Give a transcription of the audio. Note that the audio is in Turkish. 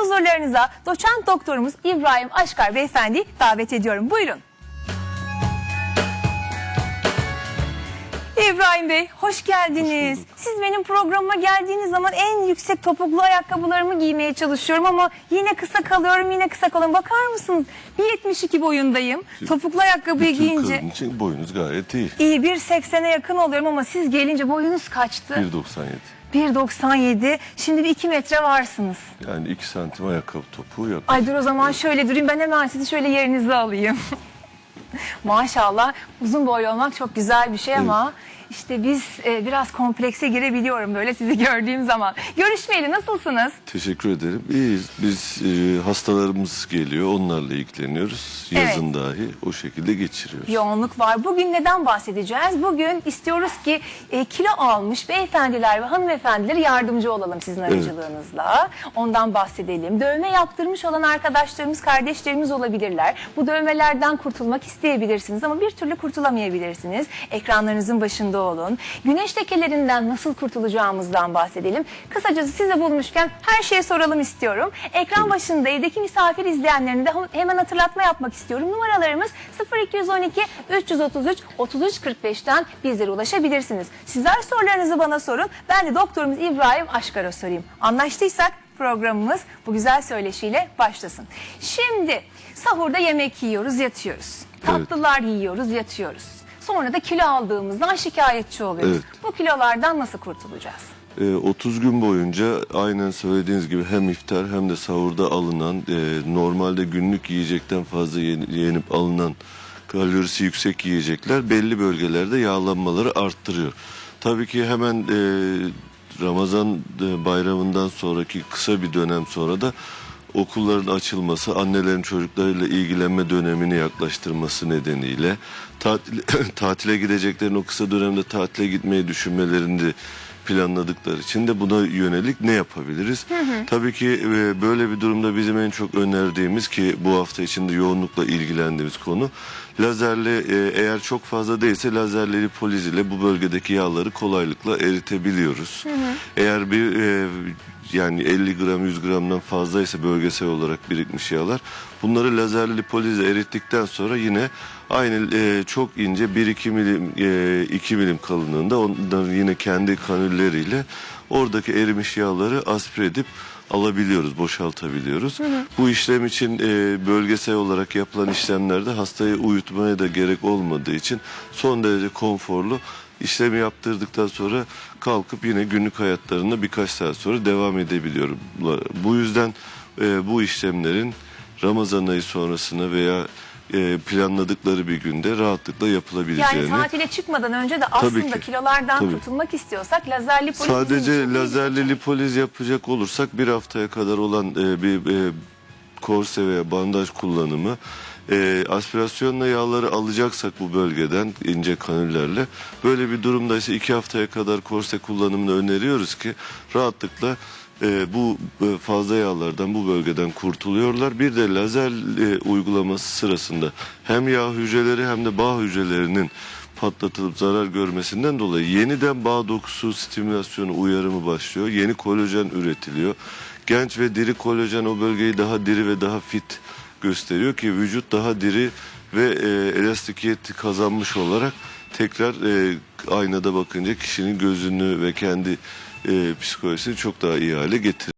huzurlarınıza doçent doktorumuz İbrahim Aşkar Beyefendi davet ediyorum. Buyurun. İbrahim Bey hoş geldiniz. Siz benim programıma geldiğiniz zaman en yüksek topuklu ayakkabılarımı giymeye çalışıyorum ama yine kısa kalıyorum yine kısa kalıyorum. Bakar mısınız? 1.72 boyundayım. Topuklu ayakkabıyı Bütün giyince kadın için boyunuz gayet iyi. iyi 1.80'e yakın oluyorum ama siz gelince boyunuz kaçtı? 1.97. 1.97. Şimdi bir 2 metre varsınız. Yani 2 santim ayakkabı topuğu yok. Ay dur o zaman şöyle durayım ben hemen sizi şöyle yerinize alayım. Maşallah uzun boylu olmak çok güzel bir şey ama işte biz e, biraz komplekse girebiliyorum böyle sizi gördüğüm zaman. Görüşmeyeli nasılsınız? Teşekkür ederim. İyiyiz. Biz e, hastalarımız geliyor. Onlarla ilgileniyoruz. Yazın dahi o şekilde geçiriyoruz. Yoğunluk var. Bugün neden bahsedeceğiz? Bugün istiyoruz ki e, kilo almış beyefendiler ve hanımefendilere yardımcı olalım sizin aracılığınızla. Ondan bahsedelim. Dövme yaptırmış olan arkadaşlarımız, kardeşlerimiz olabilirler. Bu dövmelerden kurtulmak isteyebilirsiniz ama bir türlü kurtulamayabilirsiniz. Ekranlarınızın başında olun. Güneş lekelerinden nasıl kurtulacağımızdan bahsedelim. Kısacası size bulmuşken her şeyi soralım istiyorum. Ekran başında evdeki misafir izleyenlerine de hemen hatırlatma yapmak istiyorum. Numaralarımız 0212 333 3345'ten bizlere ulaşabilirsiniz. Sizler sorularınızı bana sorun. Ben de doktorumuz İbrahim Aşkar'a sorayım. Anlaştıysak programımız bu güzel söyleşiyle başlasın. Şimdi sahurda yemek yiyoruz, yatıyoruz. Tatlılar yiyoruz, yatıyoruz. Sonra da kilo aldığımızdan şikayetçi oluyoruz. Evet. Bu kilolardan nasıl kurtulacağız? E, 30 gün boyunca aynen söylediğiniz gibi hem iftar hem de sahurda alınan e, normalde günlük yiyecekten fazla yeni- yenip alınan kalorisi yüksek yiyecekler belli bölgelerde yağlanmaları arttırıyor. Tabii ki hemen e, Ramazan e, bayramından sonraki kısa bir dönem sonra da okulların açılması, annelerin çocuklarıyla ilgilenme dönemini yaklaştırması nedeniyle tatil, tatile gideceklerin o kısa dönemde tatile gitmeyi düşünmelerini planladıkları için de buna yönelik ne yapabiliriz? Tabii ki e, böyle bir durumda bizim en çok önerdiğimiz ki bu hafta içinde yoğunlukla ilgilendiğimiz konu lazerle e, eğer çok fazla değilse lazerli lipoliz ile bu bölgedeki yağları kolaylıkla eritebiliyoruz. Eğer bir e, yani 50 gram 100 gramdan fazlaysa bölgesel olarak birikmiş yağlar bunları lazerli lipolizle erittikten sonra yine aynı e, çok ince 1-2 milim e, 2 milim kalınlığında onların yine kendi kanülleriyle oradaki erimiş yağları aspire edip alabiliyoruz, boşaltabiliyoruz. Bu işlem için e, bölgesel olarak yapılan işlemlerde hastayı uyutmaya da gerek olmadığı için son derece konforlu işlemi yaptırdıktan sonra kalkıp yine günlük hayatlarına birkaç saat sonra devam edebiliyorum. Bu yüzden e, bu işlemlerin Ramazan ayı sonrasına veya e, planladıkları bir günde rahatlıkla yapılabileceğini. Yani tatile çıkmadan önce de aslında ki. kilolardan Tabii. kurtulmak istiyorsak lazerli poliz bizim için Sadece lazerli lipoliz yapacak olursak bir haftaya kadar olan e, bir e, korse veya bandaj kullanımı e, aspirasyonla yağları alacaksak bu bölgeden ince kanüllerle böyle bir durumda ise iki haftaya kadar korse kullanımını öneriyoruz ki rahatlıkla e, bu e, fazla yağlardan bu bölgeden kurtuluyorlar. Bir de lazer e, uygulaması sırasında hem yağ hücreleri hem de bağ hücrelerinin patlatılıp zarar görmesinden dolayı yeniden bağ dokusu stimülasyonu uyarımı başlıyor. Yeni kolajen üretiliyor. Genç ve diri kolajen o bölgeyi daha diri ve daha fit gösteriyor ki vücut daha diri ve e, elastikiyet kazanmış olarak tekrar e, aynada bakınca kişinin gözünü ve kendi e, psikolojisini çok daha iyi hale getirir.